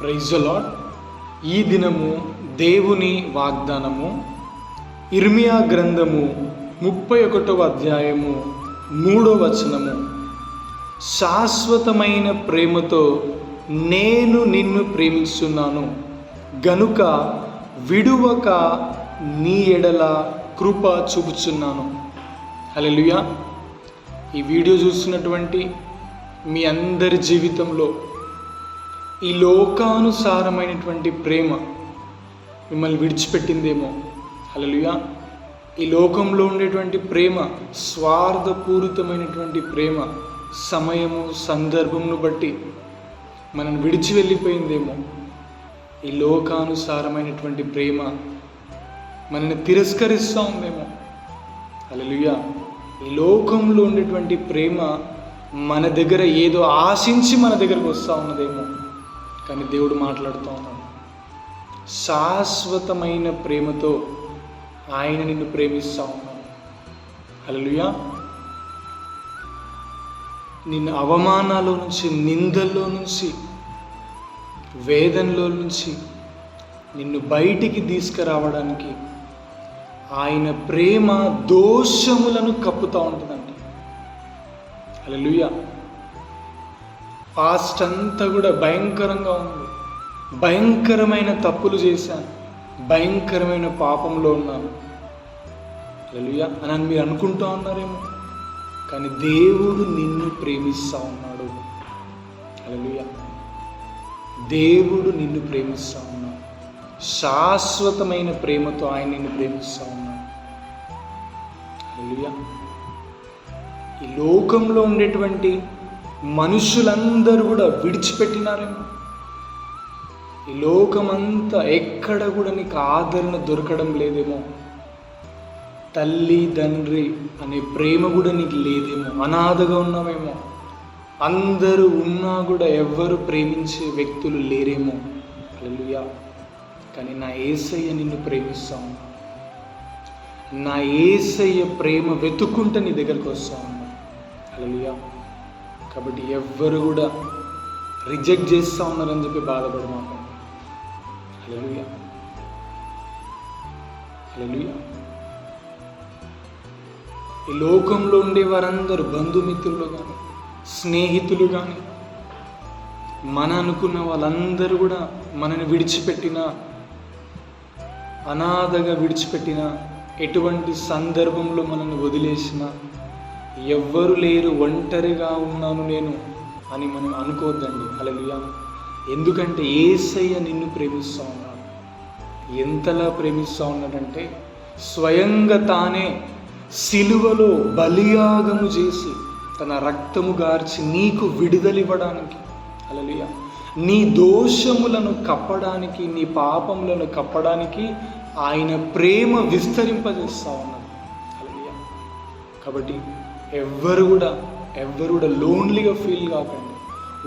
Praise lord ఈ దినము దేవుని వాగ్దానము. ఇర్మియా గ్రంథము ముప్పై ఒకటవ అధ్యాయము మూడో వచనము శాశ్వతమైన ప్రేమతో నేను నిన్ను ప్రేమిస్తున్నాను. గనుక విడువక నీ ఎడల కృప చూపుచున్నాను. హల్లెలూయా ఈ వీడియో చూస్తున్నటువంటి మీ అందరి జీవితంలో ఈ లోకానుసారమైనటువంటి ప్రేమ మిమ్మల్ని విడిచిపెట్టిందేమో. హల్లెలూయా. ఈ లోకంలో ఉండేటువంటి ప్రేమ స్వార్థపూరితమైనటువంటి ప్రేమ సమయము సందర్భమును బట్టి మనం విడిచి వెళ్ళిపోయిందేమో. ఈ లోకానుసారమైనటువంటి ప్రేమ మనల్ని తిరస్కరిస్తూ ఉందేమో. అలలుయా ఈ లోకంలో ఉండేటువంటి ప్రేమ మన దగ్గర ఏదో ఆశించి మన దగ్గరకు వస్తూ ఉన్నదేమో. కానీ దేవుడు మాట్లాడుతూ ఉన్నాడు. శాశ్వతమైన ప్రేమతో ఆయన నిన్ను ప్రేమిస్తూ ఉన్నాడు. అలలుయా నిన్ను అవమానాల నుంచి నిందల్లో నుంచి వేదనలో నుంచి నిన్ను బయటికి తీసుకురావడానికి ఆయన ప్రేమ దోషములను కప్పుతూ ఉంటుందండి. హల్లెలూయా. పాస్ట్ అంతా కూడా భయంకరంగా ఉంది. భయంకరమైన తప్పులు చేశాను. భయంకరమైన పాపంలో ఉన్నాను. హల్లెలూయా అని మీరు అనుకుంటూ ఉన్నారేమో. కానీ దేవుడు నిన్ను ప్రేమిస్తూ ఉన్నాడు. హల్లెలూయా. దేవుడు నిన్ను ప్రేమిస్తూ ఉన్నాడు. శాశ్వతమైన ప్రేమతో ఆయన నిన్ను ప్రేమిస్తూ ఉన్నాడు. హల్లెలూయా. ఈ లోకంలో ఉండేటువంటి మనుషులందరూ కూడా విడిచిపెట్టినారేమో. ఈ లోకమంతా ఎక్కడ కూడా నీకు ఆదరణ దొరకడం లేదేమో. తల్లి తండ్రి అనే ప్రేమ కూడా నీకు లేదేమో. అనాథగా ఉన్నామేమో అందరూ ఉన్నా కూడా ఎవ్వరు ప్రేమించే వ్యక్తులు లేరేమో. అలలుయా కానీ నా ఏసయ్య నిన్ను ప్రేమిస్తా ఉన్నా. నా ఏసయ్య ప్రేమ వెతుక్కుంటే నీ దగ్గరకు వస్తా ఉన్నా. హల్లెలూయా. కాబట్టి ఎవ్వరు కూడా రిజెక్ట్ చేస్తూ ఉన్నారని చెప్పి బాధపడమాకండి. హల్లెలూయా. హల్లెలూయా. ఈ లోకంలో ఉండే వారందరూ బంధుమిత్రులు కానీ స్నేహితులు కానీ మన అనుకున్న వాళ్ళందరూ కూడా మనని విడిచిపెట్టిన అనాథగా విడిచిపెట్టిన ఎటువంటి సందర్భంలో మనల్ని వదిలేసిన ఎవ్వరు లేరు ఒంటరిగా ఉన్నాను నేను అని మనం అనుకోవద్దండి అలా ఎందుకంటే ఏసయ్య నిన్ను ప్రేమిస్తూ ఉన్నాడు. ఎంతలా ప్రేమిస్తూ ఉన్నాడంటే స్వయంగా తానే సిలువలో బలియాగము చేసి తన రక్తము గార్చి నీకు విడుదలివ్వడానికి అలలియ నీ దోషములను కప్పడానికి నీ పాపములను కప్పడానికి ఆయన ప్రేమ విస్తరింపజేస్తా ఉన్నాడు. అలలియ కాబట్టి ఎవ్వరు కూడా ఎవ్వరు కూడా లోన్లీగా ఫీల్ కాకండి.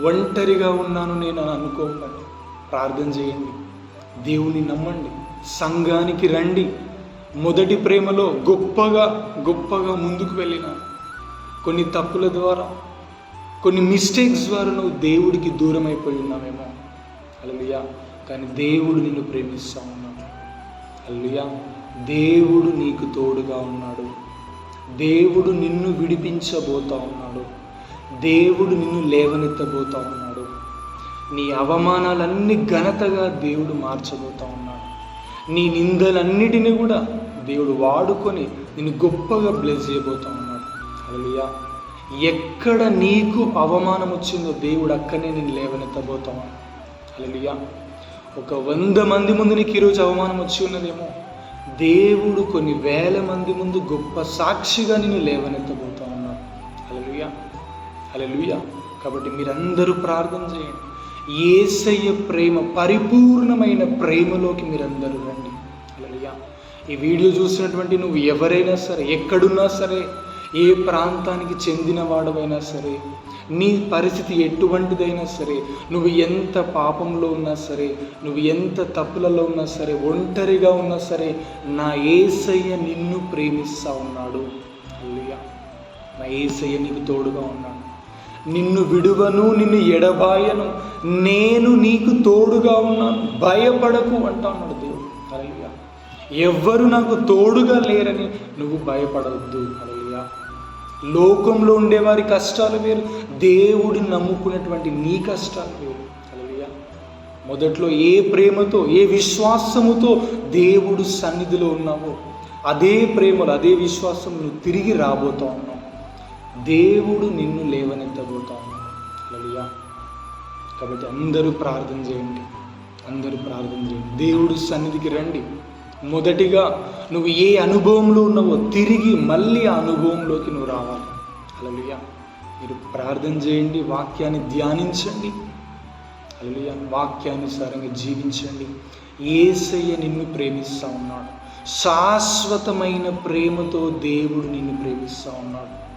ఒంటరిగా ఉన్నాను నేను అని అనుకోకండి. ప్రార్థన చేయండి. దేవుని నమ్మండి. సంఘానికి రండి. మొదటి ప్రేమలో గొప్పగా గొప్పగా ముందుకు వెళ్ళిన కొన్ని తప్పుల ద్వారా కొన్ని మిస్టేక్స్ ద్వారా నువ్వు దేవుడికి దూరం అయిపోయి ఉన్నావేమో అల్లుయా కానీ దేవుడు నిన్ను ప్రేమిస్తూ ఉన్నాడు. అల్లుయా దేవుడు నీకు తోడుగా ఉన్నాడు. దేవుడు నిన్ను విడిపించబోతా ఉన్నాడు. దేవుడు నిన్ను లేవనెత్తబోతా ఉన్నాడు. నీ అవమానాలన్నీ ఘనతగా దేవుడు మార్చబోతా ఉన్నాడు. నీ నిందలన్నిటిని కూడా దేవుడు వాడుకొని నిన్ను గొప్పగా బ్లెస్ చేయబోతా ఉన్నాడు. అలలియా ఎక్కడ నీకు అవమానం వచ్చిందో దేవుడు అక్కడనే నేను లేవనెత్తబోతా ఉన్నాడు. అలలియా ఒక వంద మంది ముందు నీకు ఈరోజు అవమానం వచ్చి ఉన్నదేమో. దేవుడు కొన్ని వేల మంది ముందు గొప్ప సాక్షిగా నేను లేవనెత్తబోతా ఉన్నాను అలలుయా అలలుయా కాబట్టి మీరందరూ ప్రార్థన చేయండి. ఏసయ్య ప్రేమ పరిపూర్ణమైన ప్రేమలోకి మీరందరూ రండి. అలలుయా ఈ వీడియో చూసినటువంటి నువ్వు ఎవరైనా సరే ఎక్కడున్నా సరే ఏ ప్రాంతానికి చెందినవాడవైనా సరే నీ పరిస్థితి ఎటువంటిదైనా సరే నువ్వు ఎంత పాపంలో ఉన్నా సరే నువ్వు ఎంత తప్పులలో ఉన్నా సరే ఒంటరిగా ఉన్నా సరే నా ఏసయ్య నిన్ను ప్రేమిస్తా ఉన్నాడు. అల్లుయా నా ఏసయ్య నీకు తోడుగా ఉన్నాడు. నిన్ను విడువను నిన్ను ఎడబాయను నేను నీకు తోడుగా ఉన్నాను. భయపడకు అంటా ఉన్నాడు దేవుడు. హల్లెలూయా. ఎవ్వరు నాకు తోడుగా లేరని నువ్వు భయపడవద్దు లోకంలో ఉండేవారి కష్టాలు వేరు. దేవుడిని నమ్ముకున్నటువంటి నీ కష్టాలు వేరు. అలవియా మొదట్లో ఏ ప్రేమతో ఏ విశ్వాసముతో దేవుడు సన్నిధిలో ఉన్నావో అదే ప్రేమలు అదే విశ్వాసం నువ్వు తిరిగి రాబోతా ఉన్నావు. దేవుడు నిన్ను లేవనెత్తబోతా ఉన్నాడు కాబట్టి అందరూ ప్రార్థన చేయండి. అందరూ ప్రార్థన చేయండి. దేవుడు సన్నిధికి రండి. మొదటిగా నువ్వు ఏ అనుభవంలో ఉన్నావో తిరిగి మళ్ళీ ఆ అనుభవంలోకి నువ్వు రావాలి. హల్లెలూయా. మీరు ప్రార్థన చేయండి వాక్యాన్ని ధ్యానించండి. హల్లెలూయా. వాక్యానుసారంగా జీవించండి. ఏసయ్య నిన్ను ప్రేమిస్తూ ఉన్నాడు. శాశ్వతమైన ప్రేమతో దేవుడు నిన్ను ప్రేమిస్తూ ఉన్నాడు.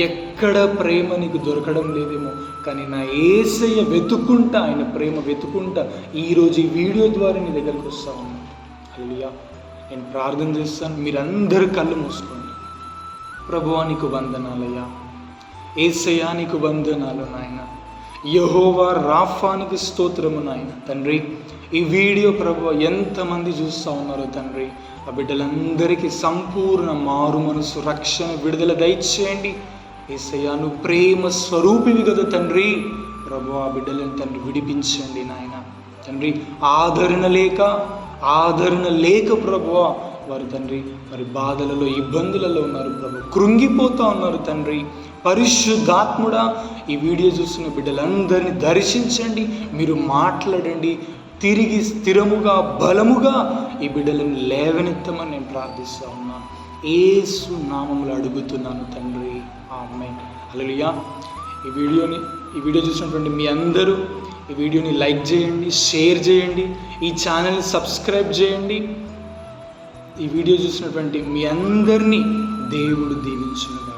ఎక్కడ ప్రేమ నీకు దొరకడం లేదేమో కానీ నా ఏసయ్య వెతుకుంటా ఆయన ప్రేమ వెతుకుంటా ఈరోజు ఈ వీడియో ద్వారా నీ దగ్గరకు వస్తా ఉన్నాను అలియా నేను ప్రార్థన చేస్తాను. మీరందరూ కళ్ళు మూసుకోండి. ప్రభువా నీకు వందనాలయ్యా. ఏసయ్యా నీకు వందనాలు నాయన. యహోవా రాఫానికి స్తోత్రము నాయన. తండ్రి ఈ వీడియో ప్రభు ఎంతమంది చూస్తూ ఉన్నారో తండ్రి. ఆ బిడ్డలందరికీ సంపూర్ణ మారు మనసు రక్షణ విడుదల దయచేయండి. ఏసయాను ప్రేమ స్వరూపివి కదా తండ్రి. ప్రభు ఆ బిడ్డలను తండ్రి విడిపించండి నాయన. తండ్రి ఆదరణ లేక ఆదరణ లేక ప్రభువా వారు తండ్రి మరి బాధలలో ఇబ్బందులలో ఉన్నారు ప్రభు. కృంగిపోతూ ఉన్నారు తండ్రి. పరిశుద్ధాత్ముడా ఈ వీడియో చూస్తున్న బిడ్డలందరినీ దర్శించండి మీరు మాట్లాడండి తిరిగి స్థిరముగా బలముగా ఈ బిడ్డలను లేవనెత్తమని నేను ప్రార్థిస్తా ఉన్నాను ఏసు నామములు అడుగుతున్నాను తండ్రి. ఆమె అలలియా ఈ వీడియోని ఈ వీడియో చూసినటువంటి మీ అందరూ ఈ వీడియోని లైక్ చేయండి షేర్ చేయండి ఈ ఛానల్ని సబ్స్క్రైబ్ చేయండి. ఈ వీడియో చూసినటువంటి మీ అందరినీ దేవుడు దీవించుగా